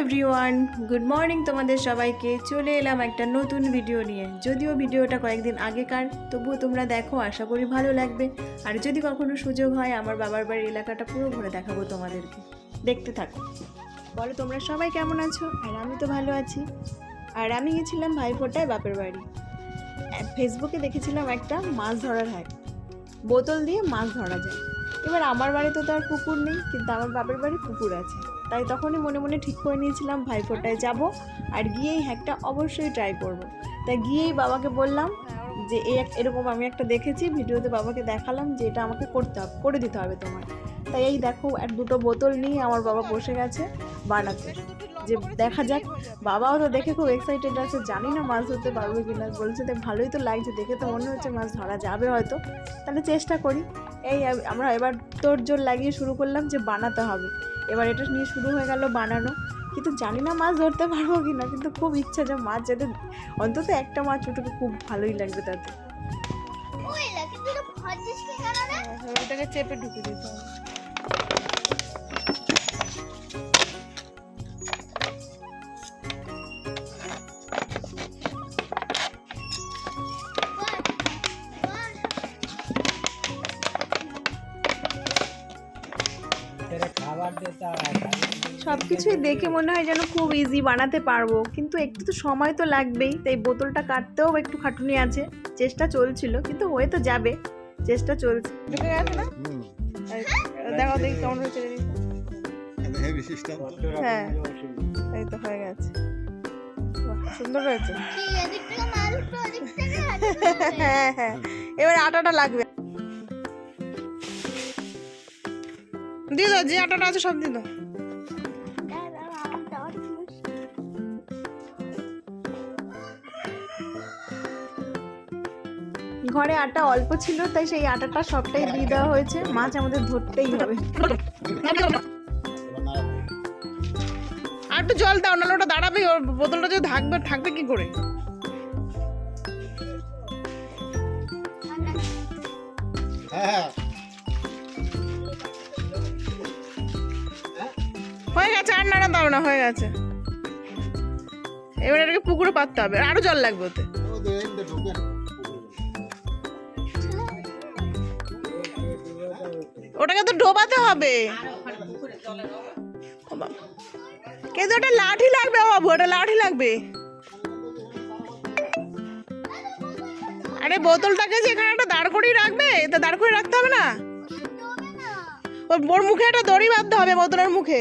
Everyone good morning তোমাদের সবাইকে। চলে এলাম একটা নতুন ভিডিও নিয়ে। যদিও ভিডিওটা কয়েকদিন আগেকার, তবুও তোমরা দেখো, আশা করি ভালো লাগবে। আর যদি কখনো সুযোগ হয়, আমার বাবার বাড়ির এলাকাটা পুরো ঘুরে দেখাবো তোমাদেরকে। দেখতে থাকো। বলো, তোমরা সবাই কেমন আছো? আর আমি তো ভালো আছি। আর আমি গেছিলাম ভাইফোঁটায় বাপের বাড়ি। ফেসবুকে দেখেছিলাম একটা মাছ ধরার হ্যাক বোতল দিয়ে মাছ ধরা যায়। এবার আমার বাড়িতে তো আর পুকুর নেই, কিন্তু আমার বাপের বাড়ি পুকুর আছে। তাই তখনই মনে মনে ঠিক করে নিয়েছিলাম ভাইফোঁটায় যাব আর গিয়েই হ্যাকটা অবশ্যই ট্রাই করব। তাই গিয়েই বাবাকে বললাম যে এই এক- এরকম আমি একটা দেখেছি, ভিডিওতে বাবাকে দেখালাম যে এটা আমাকে করতে হবে, করে দিতে হবে তোমার তাই এই দেখো আর দুটো বোতল নিয়ে আমার বাবা বসে গেছে বানাতে। যে দেখা যাক, বাবাও তো দেখে খুব এক্সাইটেড আছে, জানি না মাছ ধরতে পারবে কিনা, বলছে দেখ ভালোই তো লাগছে, দেখে তো মনে হচ্ছে মাছ ধরা যাবে হয়তো। তাহলে চেষ্টা করি। এই আমরা এবার তোর জোর লাগিয়ে শুরু করলাম যে বানাতে হবে। এবার এটা নিয়ে শুরু হয়ে গেল বানানো। কিন্তু জানি না মাছ ধরতে পারব কি না কিন্তু খুব ইচ্ছা যে মাছ যাতে অন্তত একটা মাছ উঠুকে খুব ভালোই লাগবে তাতে। ওটাকে চেপে ঢুকে দিতে হবে। সব কিছুই দেখে মনে হয় যেন খুব ইজি বানাতে পারব। কিন্তু একটু তো সময় তো লাগবেই তাই বোতলটা কাটতেও একটু খাটুনি আছে। চেষ্টা চলছিল কিন্তু হয়ে তো যাবে। চেষ্টা চলছে। ঢুকে গেছে না? দেখো দেখি কেমন হয়েছে হ্যাঁ এই তো হয়ে গেছে। সুন্দর হয়েছে। হ্যাঁ হ্যাঁ। এবার আটাটা লাগবে। দিয়ে দাও যে আটাটা আছে সব দিয়ে দাও। ঘরে আটা অল্প ছিল তাই সেই আটাটা সবটাই দিয়ে দেওয়া হয়েছে। মাছ আমাদের ধরতেই হবে। আর একটু জল দাও নাহলে ওটা দাঁড়াবে ওর বোতলটা যে থাকবে থাকবে কি করে? হ্যাঁ। নাড়া দাও হয়ে গেছে। এবার এটাকে পুকুরে পাততে হবে, আরও জল লাগবে ওতে। ওটাকে তো ডোবাতে হবে। কিন্তু ওটা লাঠি লাগবে বাবু, ওটা লাঠি লাগবে। আরে বোতলটাকে যে এখানে একটা দাঁড় করিয়ে রাখবে তা দাঁড় করে রাখতে হবে না? ওর মুখে একটা দড়ি বাঁধতে হবে বোতলের মুখে।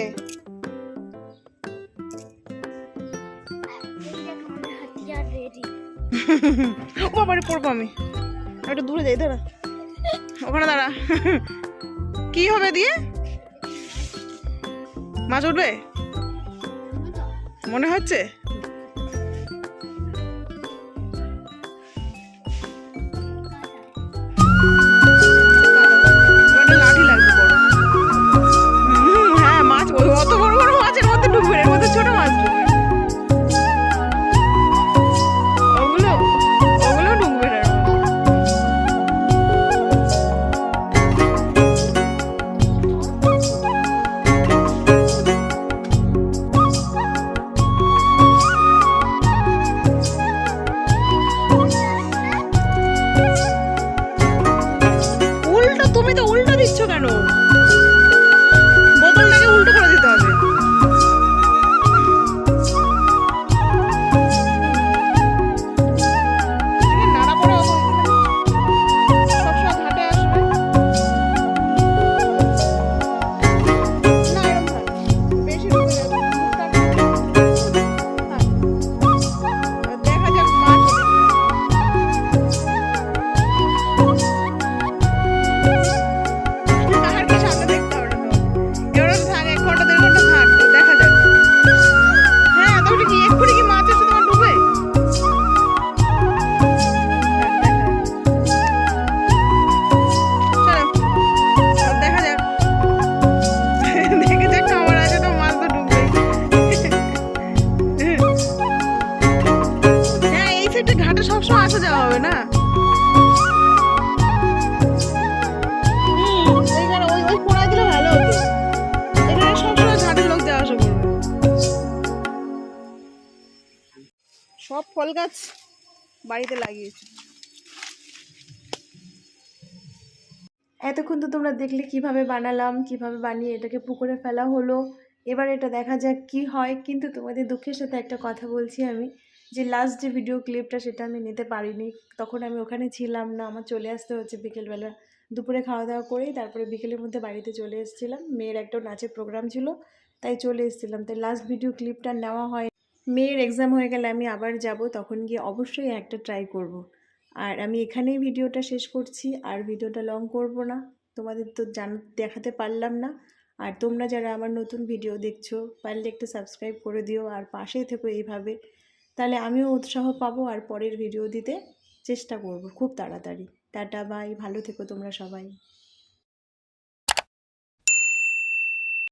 বাবারে, পড়ব আমি। একটু দূরে যাই, দাঁড়া। ওখানে দাঁড়া। কি হবে দিয়ে? মাছ উঠবে? মনে হচ্ছে? সবসময় আসা যাওয়া হবে না? সব ফল গাছ বাড়িতে লাগিয়েছি। এতক্ষণ তো তোমরা দেখলে কীভাবে বানালাম কীভাবে বানিয়ে এটাকে পুকুরে ফেলা হলো। এবার এটা দেখা যাক কি হয় কিন্তু তোমাদের দুঃখের সাথে একটা কথা বলছি আমি। যে লাস্ট যে ভিডিও ক্লিপটা সেটা আমি নিতে পারিনি, তখন আমি ওখানে ছিলাম না, আমার চলে আসতে হচ্ছে বিকেলবেলা। দুপুরে খাওয়া দাওয়া করেই তারপরে বিকেলের মধ্যে বাড়িতে চলে এসেছিলাম। মেয়ের একটা নাচের প্রোগ্রাম ছিল, তাই চলে এসেছিলাম। তাই লাস্ট ভিডিও ক্লিপটা নেওয়া হয়, মেয়ের এক্সাম হয়ে গেলে আমি আবার যাব, তখন গিয়ে অবশ্যই একটা ট্রাই করব। আর আমি এখানেই ভিডিওটা শেষ করছি, আর ভিডিওটা লং করব না। তোমাদের তো জান, দেখাতে পারলাম না। আর তোমরা যারা আমার নতুন ভিডিও দেখছ, পারলে একটু সাবস্ক্রাইব করে দিও, আর পাশেই থেকো এইভাবে। তাহলে আমিও উৎসাহ পাবো আর পরের ভিডিও দিতে চেষ্টা করব, খুব তাড়াতাড়ি। টাটা বাই ভালো থেকো তোমরা সবাই।